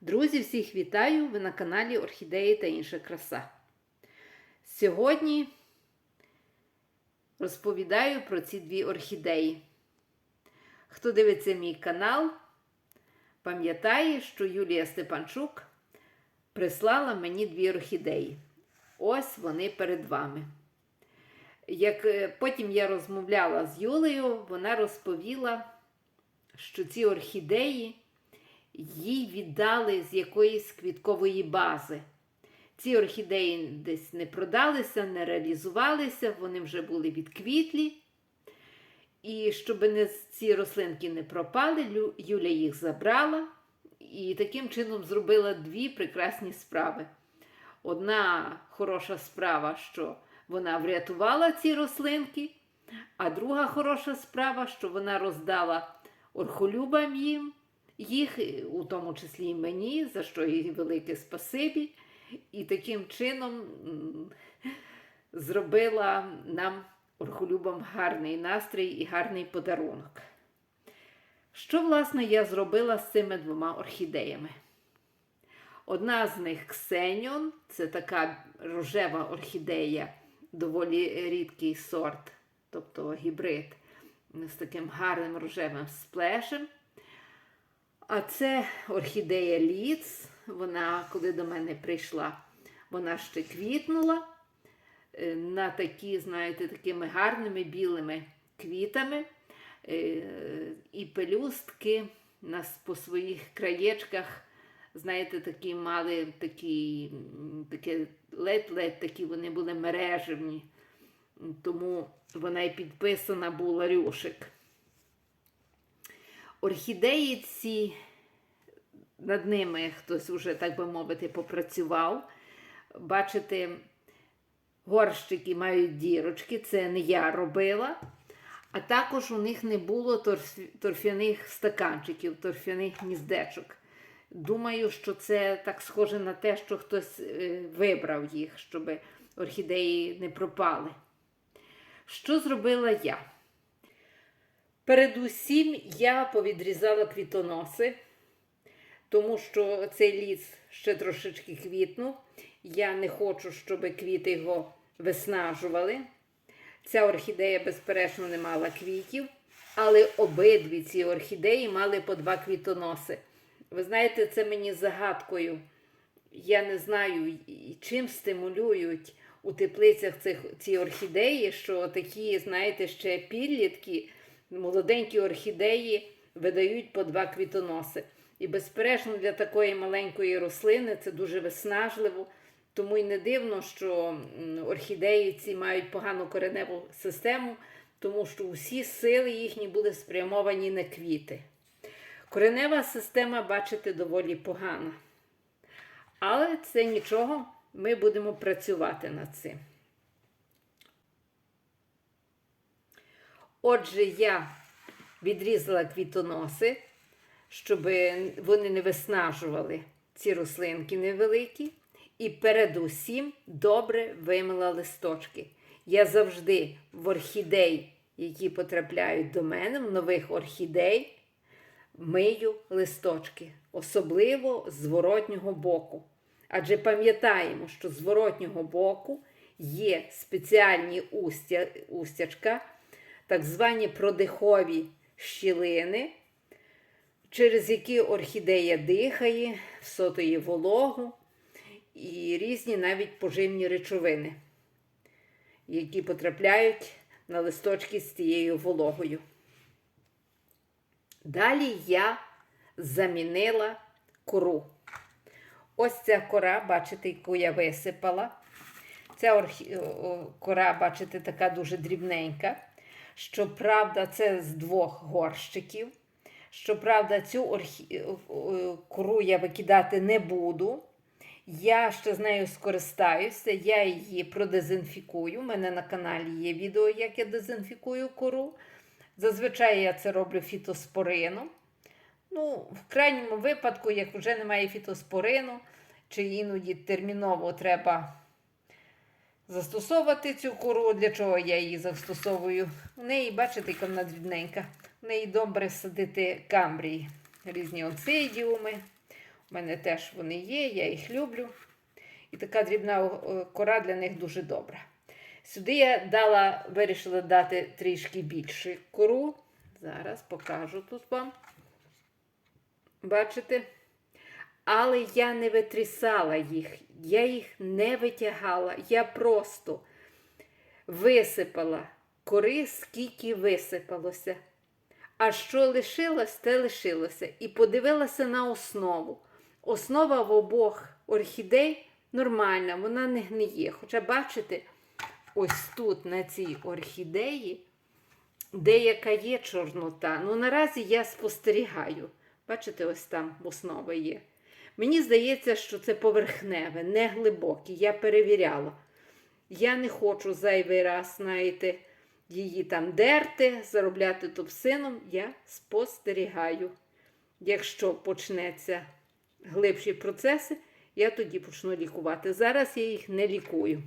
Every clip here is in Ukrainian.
Друзі, всіх вітаю! Ви на каналі Орхідеї та інша краса. Сьогодні розповідаю про ці дві орхідеї. Хто дивиться мій канал, пам'ятає, що Юлія Степанчук прислала мені дві орхідеї. Ось вони перед вами. Як е, потім я розмовляла з Юлею, вона розповіла, що ці орхідеї їй віддали з якоїсь квіткової бази. Ці орхідеї десь не продалися, не реалізувалися, вони вже були відквітлі. І щоб не, ці рослинки не пропали, Юля їх забрала і таким чином зробила дві прекрасні справи. Одна хороша справа, що вона врятувала ці рослинки, а друга хороша справа, що вона роздала орхолюбам їм, їх, у тому числі і мені, за що їй велике спасибі. І таким чином зробила нам орхолюбам гарний настрій і гарний подарунок. Що, власне, я зробила з цими двома орхідеями? Одна з них Ксеніон, це така рожева орхідея, доволі рідкий сорт, тобто гібрид з таким гарним рожевим сплешем. А це орхідея Ліц. Вона, коли до мене прийшла, вона ще квітнула е, на такі, знаєте, такими гарними білими квітами. Е, І пелюстки нас по своїх краєчках, знаєте, такі мали такі, таке ледь-ледь такі вони були мережевні. Тому вона і підписана була Рюшик. Орхідеї ці, над ними хтось уже, так би мовити, попрацював. Бачите, горщики мають дірочки, це не я робила. А також у них не було торф- торфяних стаканчиків, торфяних гніздечок. Думаю, що це так схоже на те, що хтось е, вибрав їх, щоб орхідеї не пропали. Що зробила я? Передусім я повідрізала квітоноси, тому що цей ліс ще трошечки квітнув. Я не хочу, щоб квіти його виснажували. Ця орхідея, безперечно, не мала квітів, але обидві ці орхідеї мали по два квітоноси. Ви знаєте, це мені загадкою. Я не знаю, чим стимулюють у теплицях цих, ці орхідеї, що такі, знаєте, ще підлітки, молоденькі орхідеї видають по два квітоноси. І, безперечно, для такої маленької рослини це дуже виснажливо. Тому й не дивно, що орхідеї ці мають погану кореневу систему, тому що усі сили їхні були спрямовані на квіти. Коренева система, бачите, доволі погана. Але це нічого, ми будемо працювати над цим. Отже, я відрізала квітоноси, щоб вони не виснажували ці рослинки невеликі. І передусім добре вимила листочки. Я завжди в орхідей, які потрапляють до мене, в нових орхідей, мию листочки, особливо з зворотнього боку. Адже пам'ятаємо, що з зворотнього боку є спеціальні устя, устячка, так звані продихові щілини, через які орхідея дихає, всотує вологу і різні навіть поживні речовини, які потрапляють на листочки з тією вологою. Далі я замінила кору. Ось ця кора, бачите, яку я висипала. Ця орхі... кора, бачите, така дуже дрібненька. Щоправда, це з двох горщиків. Щоправда, цю орхі... о, о, кору я викидати не буду. Я ще з нею скористаюся, я її продезінфікую. У мене на каналі є відео, як я дезінфікую кору. Зазвичай я це роблю фітоспорином. Ну, в крайньому випадку, як вже немає фітоспорину, чи іноді терміново треба застосовувати цю кору, для чого я її застосовую. У неї, бачите, яка вона дрібненька. В неї добре садити камбрії, різні онсидіуми. У мене теж вони є, я їх люблю. І така дрібна кора для них дуже добра. Сюди я дала, вирішила дати трішки більшу кору. Зараз покажу тут вам. Бачите? Але я не витрісала їх, я їх не витягала. Я просто висипала кори, скільки висипалося. А що лишилось, те лишилося. І подивилася на основу. Основа в обох орхідей нормальна, вона не гниє. Хоча, бачите, ось тут на цій орхідеї деяка є чорнота. Ну, наразі я спостерігаю. Бачите, ось там основа є. Мені здається, що це поверхневе, не глибоке. Я перевіряла. Я не хочу зайвий раз, знаєте, її там дерти, заробляти топсином. Я спостерігаю. Якщо почнеться глибші процеси, я тоді почну лікувати. Зараз я їх не лікую.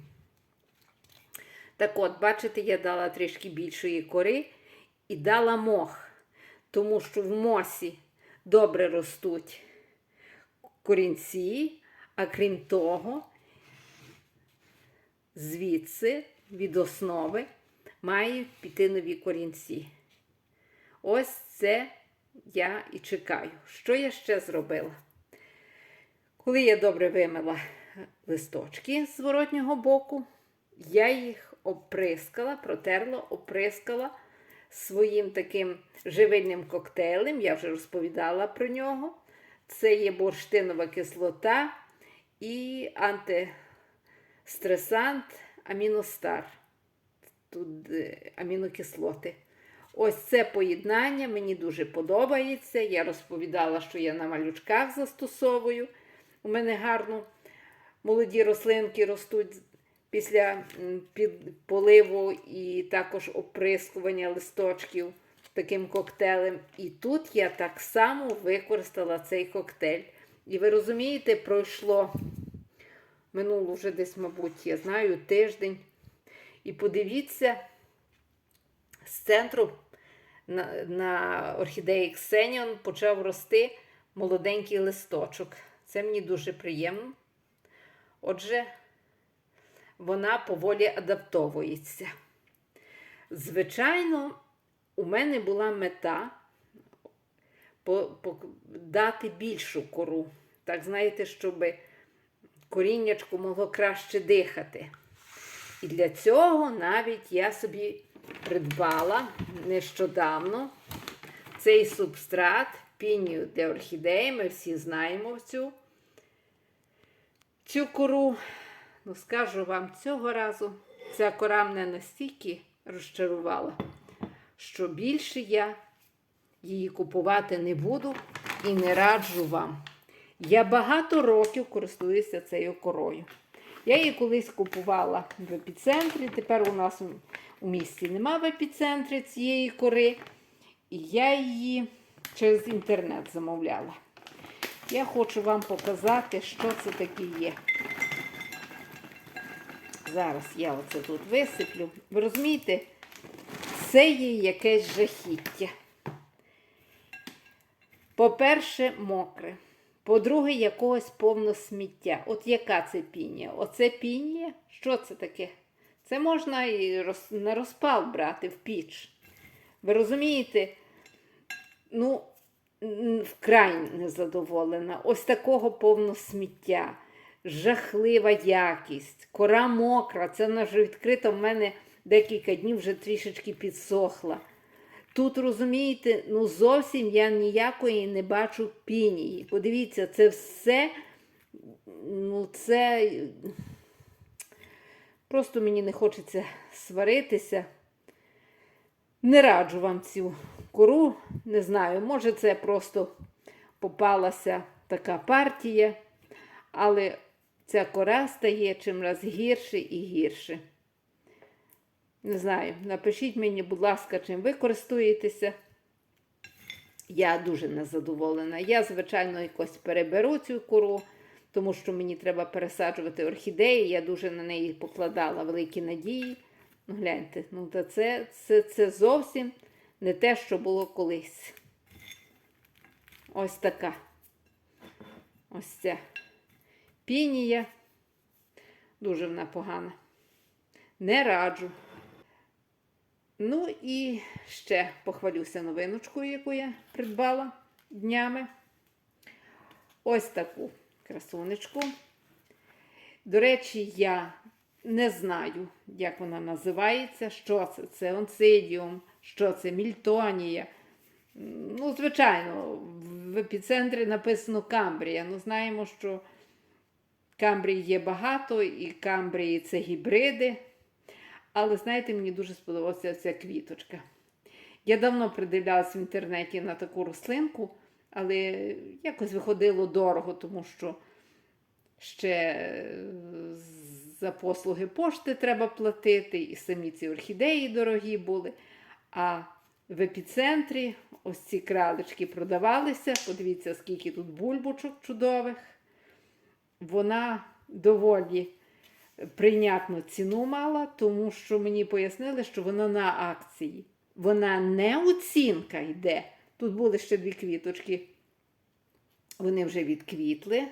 Так от, бачите, я дала трішки більшої кори і дала мох, тому що в мосі добре ростуть корінці, а крім того, звідси від основи мають піти нові корінці. Ось це я і чекаю. Що я ще зробила? Коли я добре вимила листочки з зворотнього боку, я їх оприскала, протерла, оприскала своїм таким живильним коктейлем. Я вже розповідала про нього. Це є бурштинова кислота і антистресант аміностар. Тут е, амінокислоти. Ось це поєднання мені дуже подобається. Я розповідала, що я на малючках застосовую. У мене гарно молоді рослинки ростуть після поливу і також оприскування листочків таким коктейлем. І тут я так само використала цей коктейль. І ви розумієте, пройшло минуло вже десь, мабуть, я знаю, тиждень. І подивіться, з центру на, на орхідеї Ксеніон почав рости молоденький листочок. Це мені дуже приємно. Отже, вона поволі адаптовується. Звичайно, у мене була мета дати більшу кору. Так, знаєте, щоб коріннячку могло краще дихати. І для цього навіть я собі придбала нещодавно цей субстрат пінію для орхідеї. Ми всі знаємо цю, цю кору. Ну, скажу вам, цього разу ця кора мене настільки розчарувала, що більше я її купувати не буду і не раджу вам. Я багато років користуюся цією корою. Я її колись купувала в епіцентрі. Тепер у нас у місті нема в епіцентрі цієї кори. І я її через інтернет замовляла. Я хочу вам показати, що це таке є. Зараз я оце тут висиплю. Ви розумієте, це є якесь жахіття. По-перше, мокре. По-друге, якогось повно сміття. От яка це пінія? Оце пінія? Що це таке? Це можна і роз... на розпал брати в піч. Ви розумієте? Ну, вкрай незадоволена. Ось такого повно сміття. Жахлива якість, кора мокра. Це вона вже відкрита в мене декілька днів вже трішечки підсохла. Тут, розумієте, ну зовсім я ніякої не бачу пінії. Подивіться, це все, ну це просто мені не хочеться сваритися. Не раджу вам цю кору, не знаю, може це просто попалася така партія, але ця кора стає чим раз гірше і гірше. Не знаю, напишіть мені, будь ласка, чим ви користуєтеся. Я дуже незадоволена. Я, звичайно, якось переберу цю кору, тому що мені треба пересаджувати орхідеї. Я дуже на неї покладала великі надії. Ну, гляньте, ну та це, це, це зовсім не те, що було колись. Ось така. Ось ця пінія. Дуже вона погана. Не раджу. Ну і ще похвалюся новиночкою, яку я придбала днями. Ось таку красунечку. До речі, я не знаю, як вона називається, що це. Це онцидіум, що це мільтонія. Ну, звичайно, в епіцентрі написано Камбрія. Ну, знаємо, що Камбрії є багато, і Камбрії це гібриди. Але знаєте, мені дуже сподобалася ця квіточка. Я давно придивлялась в інтернеті на таку рослинку, але якось виходило дорого, тому що ще е, за послуги пошти треба платити, і самі ці орхідеї дорогі були. А в епіцентрі ось ці кралечки продавалися. Подивіться, скільки тут бульбочок чудових. Вона доволі прийнятну ціну мала, тому що мені пояснили, що вона на акції. Вона не оцінка йде. Тут були ще дві квіточки. Вони вже відквітли.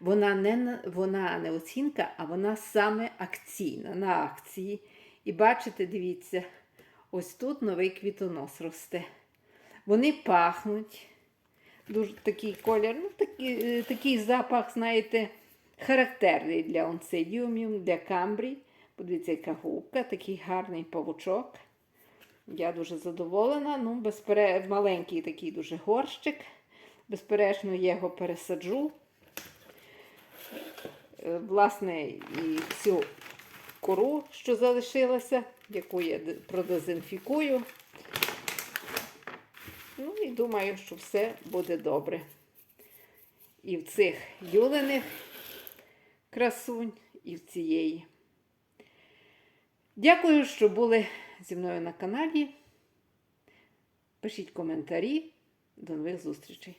Вона не, вона не оцінка, а вона саме акційна на акції. І бачите, дивіться, ось тут новий квітонос росте. Вони пахнуть. Дуже такий колір, ну такий, е, такий запах, знаєте, характерний для онцидіумів, для камбрій. Подивіться, яка губка, такий гарний павучок. Я дуже задоволена. Ну, безпере... маленький такий дуже горщик. Безперечно, я його пересаджу. Е, Власне, і цю кору, що залишилася, яку я продезінфікую. Ну і думаю, що все буде добре. І в цих юлених красунь, і в цієї. Дякую, що були зі мною на каналі. Пишіть коментарі. До нових зустрічей.